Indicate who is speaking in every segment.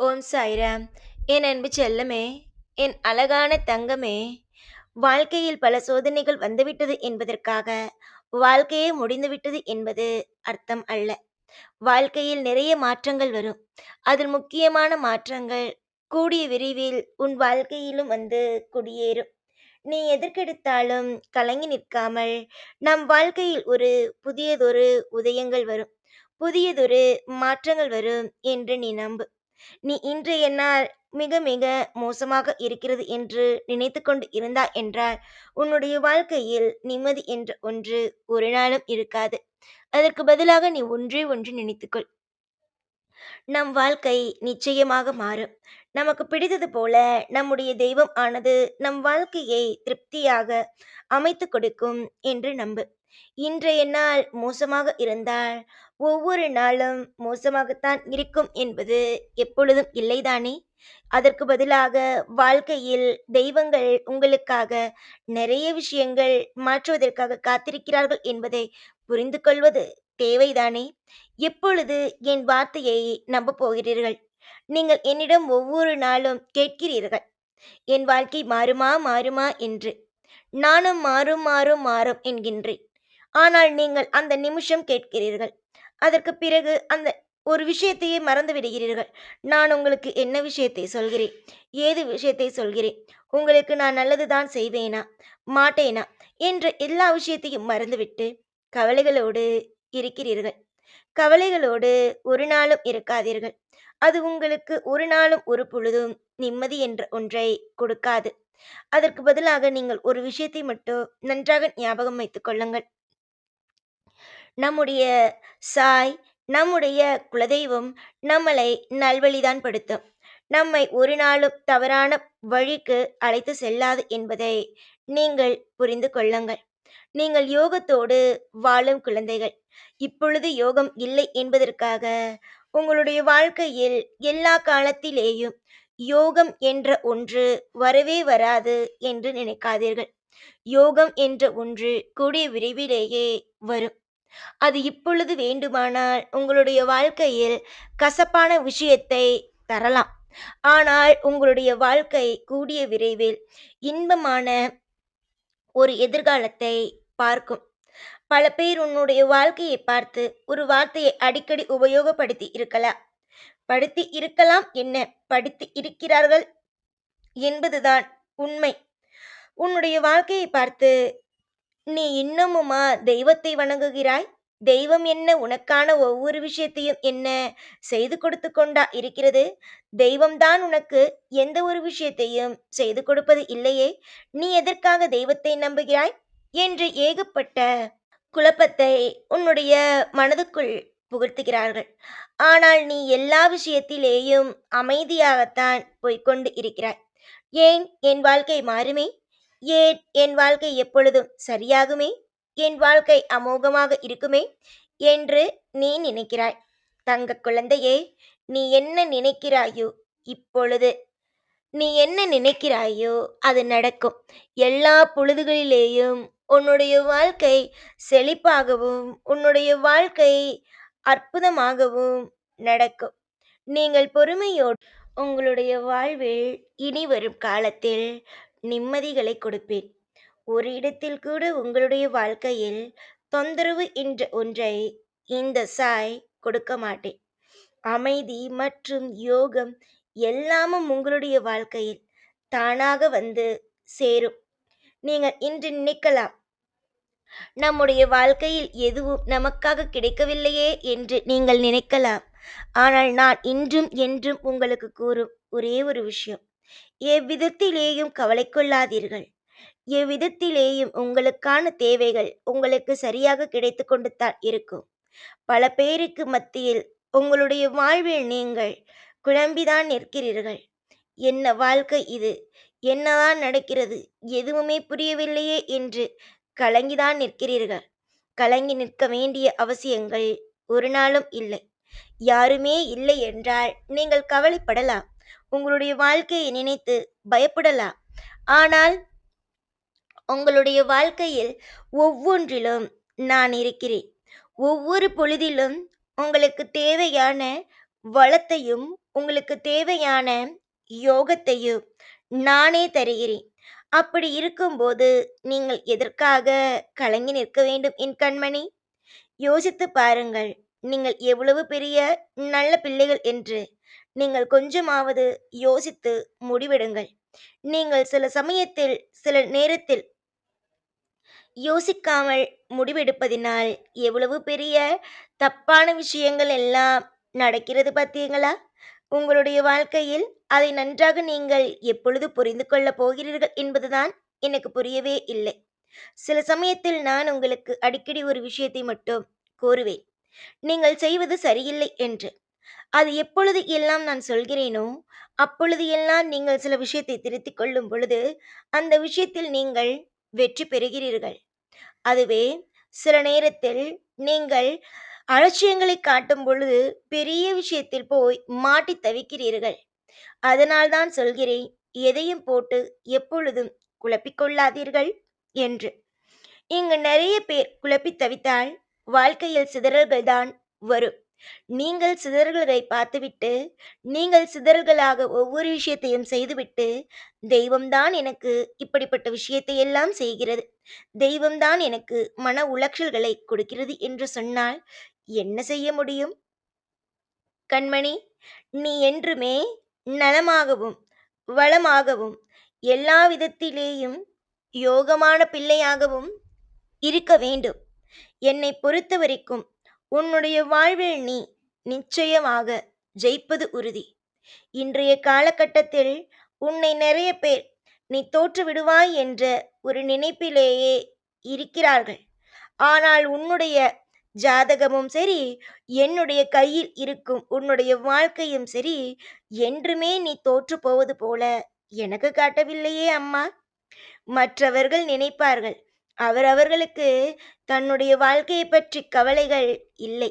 Speaker 1: ஓம் சாய்ராம் என் அன்பு செல்லமே என் அழகான தங்கமே வாழ்க்கையில் பல சோதனைகள் வந்துவிட்டது என்பதற்காக வாழ்க்கையே முடிந்துவிட்டது என்பது அர்த்தம் அல்ல. வாழ்க்கையில் நிறைய மாற்றங்கள் வரும். அதில் முக்கியமான மாற்றங்கள் கூடிய விரைவில் உன் வாழ்க்கையிலும் வந்து குடியேறும். நீ எதற்கெடுத்தாலும் கலங்கி நிற்காமல் நம் வாழ்க்கையில் ஒரு புதியதொரு உதயங்கள் வரும். புதியதொரு மாற்றங்கள் வரும் என்று நீ நம்பு. நீ இன்றைய நாள் மிக மிக மோசமாக இருக்கிறது என்று நினைத்து கொண்டு இருந்தா என்றால் உன்னுடைய வாழ்க்கையில் நிம்மதி என்ற ஒன்று ஒரு நாளும் இருக்காது. அதற்கு பதிலாக நீ ஒன்றே ஒன்று நினைத்துக்கொள். நம் வாழ்க்கை நிச்சயமாக மாறும். நமக்கு பிடித்தது போல நம்முடைய தெய்வம் ஆனது நம் வாழ்க்கையை திருப்தியாக அமைத்து கொடுக்கும் என்று நம்பு. இன்றைய நாள் மோசமாக இருந்தால் ஒவ்வொரு நாளும் மோசமாகத்தான் இருக்கும் என்பது எப்பொழுதும் இல்லைதானே? அதற்கு பதிலாக வாழ்க்கையில் தெய்வங்கள் உங்களுக்காக நிறைய விஷயங்கள் மாற்றுவதற்காக காத்திருக்கிறார்கள் என்பதை புரிந்து கொள்வது தேவைதானே? எப்பொழுது என் வார்த்தையை நம்ப போகிறீர்கள்? நீங்கள் என்னிடம் ஒவ்வொரு நாளும் கேட்கிறீர்கள். என் வாழ்க்கை மாறுமா மாறுமா என்று. நானும் மாறும் மாறும் மாறும் என்கின்றேன். ஆனால் நீங்கள் அந்த நிமிஷம் கேட்கிறீர்கள். அதற்கு பிறகு அந்த ஒரு விஷயத்தையே மறந்து விடுகிறீர்கள். நான் உங்களுக்கு என்ன விஷயத்தை சொல்கிறேன்? ஏது விஷயத்தை சொல்கிறேன்? உங்களுக்கு நான் நல்லது தான் செய்வேனா? மாட்டேனா? என்ற எல்லா விஷயத்தையும் மறந்துவிட்டு கவலைகளோடு இருக்கிறீர்கள். கவலைகளோடு ஒரு நாளும் இருக்காதீர்கள். அது உங்களுக்கு ஒரு நாளும் ஒரு பொழுதும் நிம்மதி என்ற ஒன்றை கொடுக்காது. அதற்கு பதிலாக நீங்கள் ஒரு விஷயத்தை மட்டும் நன்றாக ஞாபகம் வைத்துக் கொள்ளுங்கள். நம்முடைய சாய் நம்முடைய குலதெய்வம் நம்மளை நல்வழிதான் படுத்தும். நம்மை ஒரு நாளும் தவறான வழிக்கு அழைத்து செல்லாது என்பதை நீங்கள் புரிந்து கொள்ளுங்கள். நீங்கள் யோகத்தோடு வாழும் குழந்தைகள். இப்பொழுது யோகம் இல்லை என்பதற்காக உங்களுடைய வாழ்க்கையில் எல்லா காலத்திலேயும் யோகம் என்ற ஒன்று வரவே வராது என்று நினைக்காதீர்கள். யோகம் என்ற ஒன்று கூடிய விரைவிலேயே வரும். அது இப்பொழுது வேண்டுமானால் உங்களுடைய வாழ்க்கையில் கசப்பான விஷயத்தை தரலாம். ஆனால் உங்களுடைய வாழ்க்கை கூடிய விரைவில் இன்பமான ஒரு எதிர்காலத்தை பார்க்கும். பல பேர் உன்னுடைய வாழ்க்கையை பார்த்து ஒரு வார்த்தையை அடிக்கடி உபயோகப்படுத்தி இருக்கலாம். படுத்தி இருக்கலாம் என்ன? படித்து இருக்கிறார்கள் என்பதுதான் உண்மை. உன்னுடைய வாழ்க்கையை பார்த்து நீ இன்னமுமா தெய்வத்தை வணங்குகிறாய்? தெய்வம் என்ன? உனக்கான ஒவ்வொரு விஷயத்தையும் என்ன செய்து கொடுத்து கொண்டா இருக்கிறது? தெய்வம்தான் உனக்கு எந்த ஒரு விஷயத்தையும் செய்து கொடுப்பது இல்லையே. நீ எதற்காக தெய்வத்தை நம்புகிறாய்? என்று ஏகப்பட்ட குழப்பத்தை உன்னுடைய மனதுக்குள் புகழ்த்துகிறார்கள் ஆனால் நீ எல்லா விஷயத்திலேயும் அமைதியாகத்தான் போய்கொண்டு இருக்கிறாய். ஏன் என் வாழ்க்கை மாறுமே? ஏன் என் வாழ்க்கை எப்பொழுதும் சரியாகுமே? என் வாழ்க்கை அமோகமாக இருக்குமே? என்று நீ நினைக்கிறாய். தங்க குழந்தையே நீ என்ன நினைக்கிறாயோ இப்பொழுது? நீ என்ன நினைக்கிறாயோ அது நடக்கும். எல்லா பொழுதுகளிலேயும் உன்னுடைய வாழ்க்கை செழிப்பாகவும் உன்னுடைய வாழ்க்கை அற்புதமாகவும் நடக்கும். நீங்கள் பொறுமையோடு உங்களுடைய வாழ்வில் இனி வரும் காலத்தில் நிம்மதிகளை கொடுப்பேன் ஒரு இடத்தில் கூட உங்களுடைய வாழ்க்கையில் தொந்தரவு என்ற ஒன்றை இந்த சாய் கொடுக்க மாட்டேன். அமைதி மற்றும் யோகம் எல்லாமும் உங்களுடைய வாழ்க்கையில் தானாக வந்து சேரும். நீங்கள் இன்று நினைக்கலாம் நம்முடைய வாழ்க்கையில் எதுவும் நமக்காக கிடைக்கவில்லையே என்று நீங்கள் நினைக்கலாம். ஆனால் நான் இன்றும் என்றும் உங்களுக்கு கூறும் ஒரே ஒரு விஷயம். எவ்விதத்திலேயும் கவலை கொள்ளாதீர்கள். எவ்விதத்திலேயும் உங்களுக்கான தேவைகள் உங்களுக்கு சரியாக கிடைத்து கொண்டு தான் இருக்கும். பல பேருக்கு மத்தியில் உங்களுடைய வாழ்வில் நீங்கள் குழம்பிதான் நிற்கிறீர்கள். என்ன வாழ்க்கை இது? என்னதான் நடக்கிறது? எதுவுமே புரியவில்லையே என்று கலங்கிதான் நிற்கிறீர்கள். கலங்கி நிற்க வேண்டிய அவசியங்கள் ஒரு நாளும் இல்லை. யாருமே இல்லை என்றால் நீங்கள் கவலைப்படலாம். உங்களுடைய வாழ்க்கையை நினைத்து பயப்படலாம். ஆனால் உங்களுடைய வாழ்க்கையில் ஒவ்வொன்றிலும் நான் இருக்கிறேன். ஒவ்வொரு பொழுதிலும் உங்களுக்கு தேவையான வளத்தையும் உங்களுக்கு தேவையான யோகத்தையும் நானே தருகிறேன். அப்படி இருக்கும்போது நீங்கள் எதற்காக கலங்கி நிற்க வேண்டும் என் கண்மணி? யோசித்து பாருங்கள். நீங்கள் எவ்வளவு பெரிய நல்ல பிள்ளைகள் என்று நீங்கள் கொஞ்சமாவது யோசித்து முடிவெடுங்கள். நீங்கள் சில சமயத்தில் சில நேரத்தில் யோசிக்காமல் முடிவெடுப்பதினால் எவ்வளவு பெரிய தப்பான விஷயங்கள் எல்லாம் நடக்கிறது பார்த்தீங்களா உங்களுடைய வாழ்க்கையில் அதை நன்றாக நீங்கள் எப்பொழுது புரிந்து கொள்ளப் போகிறீர்கள் என்பதுதான் எனக்கு புரியவே இல்லை. சில சமயத்தில் நான் உங்களுக்கு அடிக்கடி ஒரு விஷயத்தை மட்டும் கூறுவேன். நீங்கள் செய்வது சரியில்லை என்று. அது எப்பொழுது எல்லாம் நான் சொல்கிறேனோ அப்பொழுது எல்லாம் நீங்கள் சில விஷயத்தை திருத்திக் கொள்ளும் பொழுது அந்த விஷயத்தில் நீங்கள் வெற்றி பெறுகிறீர்கள். அதுவே சில நேரத்தில் நீங்கள் அலட்சியங்களை காட்டும் பொழுது பெரிய விஷயத்தில் போய் மாட்டி தவிக்கிறீர்கள். அதனால்தான் சொல்கிறேன் எதையும் போட்டு எப்பொழுதும் குழப்பிக்கொள்ளாதீர்கள் என்று. இங்கு நிறைய பேர் குழப்பி தவித்தால் வாழ்க்கையில் சிதறல்கள் தான் வரும். நீங்கள் சிதறல்களை பார்த்துவிட்டு நீங்கள் சிதறல்களாக ஒவ்வொரு விஷயத்தையும் செய்துவிட்டு தெய்வம்தான் எனக்கு இப்படிப்பட்ட விஷயத்தை எல்லாம் செய்கிறது. தெய்வம்தான் எனக்கு மன உளைச்சல்களை கொடுக்கிறது என்று சொன்னால் என்ன செய்ய முடியும்? கண்மணி நீ என்றுமே நலமாகவும் வளமாகவும் எல்லா விதத்திலேயும் யோகமான பிள்ளையாகவும் இருக்க வேண்டும். என்னை பொறுத்த வரைக்கும் உன்னுடைய வாழ்வில் நீ நிச்சயமாக ஜெயிப்பது உறுதி. இன்றைய காலகட்டத்தில் உன்னை நிறைய பேர் நீ தோற்று விடுவாய் என்ற ஒரு நினைப்பிலேயே இருக்கிறார்கள். ஆனால் உன்னுடைய ஜாதகமும் சரி என்னுடைய கையில் இருக்கும் உன்னுடைய வாழ்க்கையும் சரி என்றுமே நீ தோற்று போவது போல எனக்கு காட்டவில்லையே அம்மா. மற்றவர்கள் நினைப்பார்கள் அவரவர்களுக்கு தன்னுடைய வாழ்க்கையை பற்றி கவலைகள் இல்லை.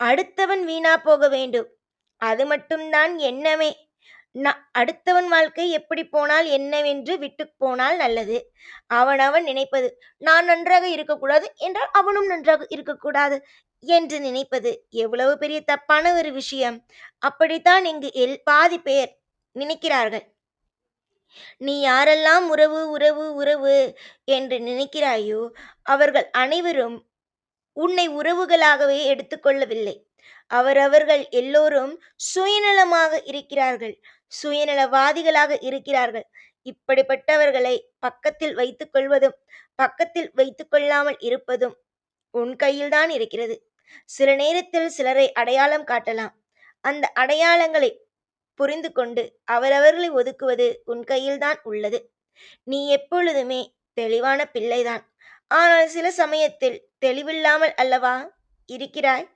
Speaker 1: அடுத்தவன் வீணா போக வேண்டும். அது மட்டும்தான் என்னமே நான் அடுத்தவன் வாழ்க்கை எப்படி போனால் என்னவென்று விட்டு போனால் நல்லது. அவனவன் நினைப்பது நான் நன்றாக இருக்கக்கூடாது என்றால் அவனும் நன்றாக இருக்கக்கூடாது என்று நினைப்பது எவ்வளவு பெரிய தப்பான ஒரு விஷயம். அப்படித்தான் இங்கு எல் பாதி பேர் நினைக்கிறார்கள். நீ யாரெல்லாம் உறவு உறவு உறவு என்று நினைக்கிறாயோ அவர்கள் அனைவரும் உன்னை உறவுகளாகவே எடுத்துக்கொள்ளவில்லை அவரவர்கள் எல்லோரும் சுயநலமாக இருக்கிறார்கள். சுயநலவாதிகளாக இருக்கிறார்கள். இப்படிப்பட்டவர்களை பக்கத்தில் வைத்துக் கொள்வதும் பக்கத்தில் வைத்துக் கொள்ளாமல் இருப்பதும் உன் கையில்தான் இருக்கிறது. சில நேரத்தில் சிலரை அடையாளம் காட்டலாம். அந்த அடையாளங்களை புரிந்து கொண்டு அவரவர்களை ஒதுக்குவது உன் கையில்தான் உள்ளது. நீ எப்பொழுதுமே தெளிவான பிள்ளைதான். ஆனால் சில சமயத்தில் தெளிவில்லாமல் அல்லவா இருக்கிறாய்?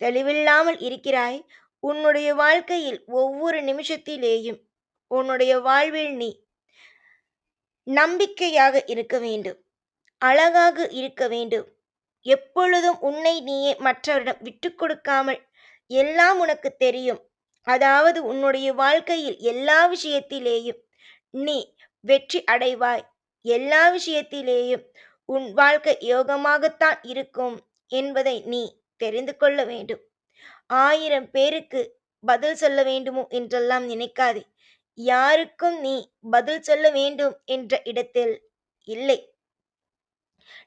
Speaker 1: தெளிவில்லாமல் இருக்கிறாய்? உன்னுடைய வாழ்க்கையில் ஒவ்வொரு நிமிஷத்திலேயும் உன்னுடைய வாழ்வில் நீ நம்பிக்கையாக இருக்க வேண்டும். அழகாக இருக்க வேண்டும். எப்பொழுதும் உன்னை நீயே மற்றவரிடம் விட்டு கொடுக்காமல் எல்லாம் உனக்கு தெரியும். அதாவது உன்னுடைய வாழ்க்கையில் எல்லா விஷயத்திலேயும் நீ வெற்றி அடைவாய். எல்லா விஷயத்திலேயும் உன் வாழ்க்கை யோகமாகத்தான் இருக்கும் என்பதை நீ தெரிந்து கொள்ள வேண்டும். ஆயிரம் பேருக்கு பதில் சொல்ல வேண்டுமோ என்றெல்லாம் நினைக்காதே. யாருக்கும் நீ பதில் சொல்ல வேண்டும் என்ற இடத்தில் இல்லை.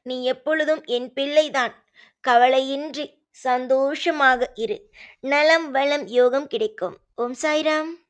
Speaker 1: நீ எப்பொழுதும் என் பிள்ளைதான். கவலையின்றி சந்தோஷமாக இரு. நலம் வளம் யோகம் கிடைக்கும். ஓம் சாய்ராம்.